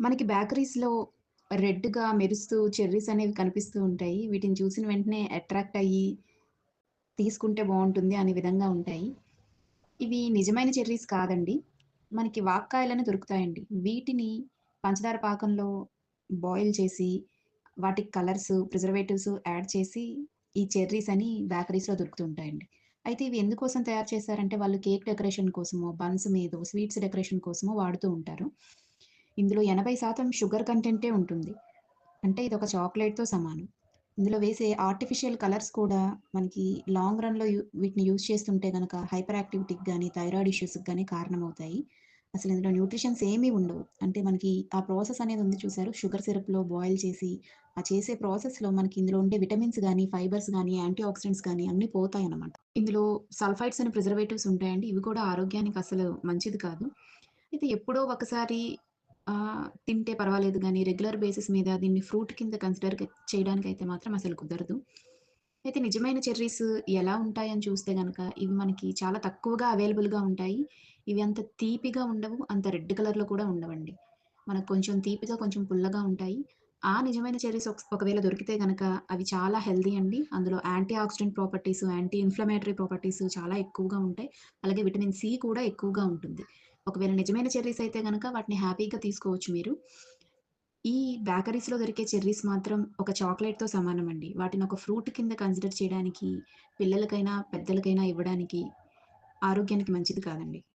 మనకి బేకరీస్‌లో రెడ్‌గా మెరుస్తూ చెర్రీస్ అనేవి కనిపిస్తూ ఉంటాయి. వీటిని చూసిన వెంటనే అట్రాక్ట్ అయ్యి తీసుకుంటే బాగుంటుంది అనే విధంగా ఉంటాయి. ఇవి నిజమైన చెర్రీస్ కాదండి. మనకి వాక్కాయలను దొరుకుతాయండి. వీటిని పంచదార పాకంలో బాయిల్ చేసి, వాటికి కలర్స్, ప్రిజర్వేటివ్స్ యాడ్ చేసి, ఈ చెర్రీస్ అని బేకరీస్‌లో దొరుకుతూ ఉంటాయండి. అయితే ఇవి ఎందుకోసం తయారు చేశారంటే, వాళ్ళు కేక్ డెకరేషన్ కోసమో, బన్స్ మీద స్వీట్స్ డెకరేషన్ కోసమో వాడుతూ ఉంటారు. ఇందులో 80% షుగర్ కంటెంటే ఉంటుంది. అంటే ఇది ఒక చాక్లెట్తో సమానం. ఇందులో వేసే ఆర్టిఫిషియల్ కలర్స్ కూడా మనకి లాంగ్ రన్‌లో వీటిని యూజ్ చేస్తుంటే కనుక హైపర్ యాక్టివిటీకి కానీ థైరాయిడ్ ఇష్యూస్‌కి కానీ కారణమవుతాయి. అసలు ఇందులో న్యూట్రిషన్స్ ఏమీ ఉండవు. అంటే మనకి ఆ ప్రాసెస్ అనేది ఉంది చూసారు? షుగర్ సిరప్‌లో బాయిల్ చేసి, ఆ చేసే ప్రాసెస్‌లో మనకి ఇందులో ఉండే విటమిన్స్ కానీ ఫైబర్స్ కానీ యాంటీ ఆక్సిడెంట్స్ కానీ అన్నీ పోతాయి అనమాట ఇందులో సల్ఫైడ్స్ అనే ప్రిజర్వేటివ్స్ ఉంటాయండి. ఇవి కూడా ఆరోగ్యానికి అసలు మంచిది కాదు. అయితే ఎప్పుడో ఒకసారి తింటే పర్వాలేదు కానీ రెగ్యులర్ బేసిస్ మీద దీన్ని ఫ్రూట్ కింద కన్సిడర్ చేయడానికి అయితే మాత్రం అసలు కుదరదు. అయితే నిజమైన చెర్రీస్ ఎలా ఉంటాయని చూస్తే కనుక ఇవి మనకి చాలా తక్కువగా అవైలబుల్‌గా ఉంటాయి. ఇవి అంత తీపిగా ఉండవు. అంత రెడ్ కలర్‌లో కూడా ఉండవండి. మనకు కొంచెం తీపిగా, కొంచెం పుల్లగా ఉంటాయి. ఆ నిజమైన చెర్రీస్ ఒకవేళ దొరికితే కనుక అవి చాలా హెల్దీ అండి. అందులో antioxidant properties, anti inflammatory properties చాలా ఎక్కువగా ఉంటాయి. అలాగే విటమిన్ సి కూడా ఎక్కువగా ఉంటుంది. ఒకవేళ నిజమైన చెర్రీస్ అయితే కనుక వాటిని హ్యాపీగా తీసుకోవచ్చు మీరు. ఈ బేకరీస్‌లో దొరికే చెర్రీస్ మాత్రం ఒక చాక్లేట్‌తో సమానమండి. వాటిని ఒక ఫ్రూట్ కింద కన్సిడర్ చేయడానికి పిల్లలకైనా, పెద్దలకైనా ఇవ్వడానికి ఆరోగ్యానికి మంచిది కాదండి.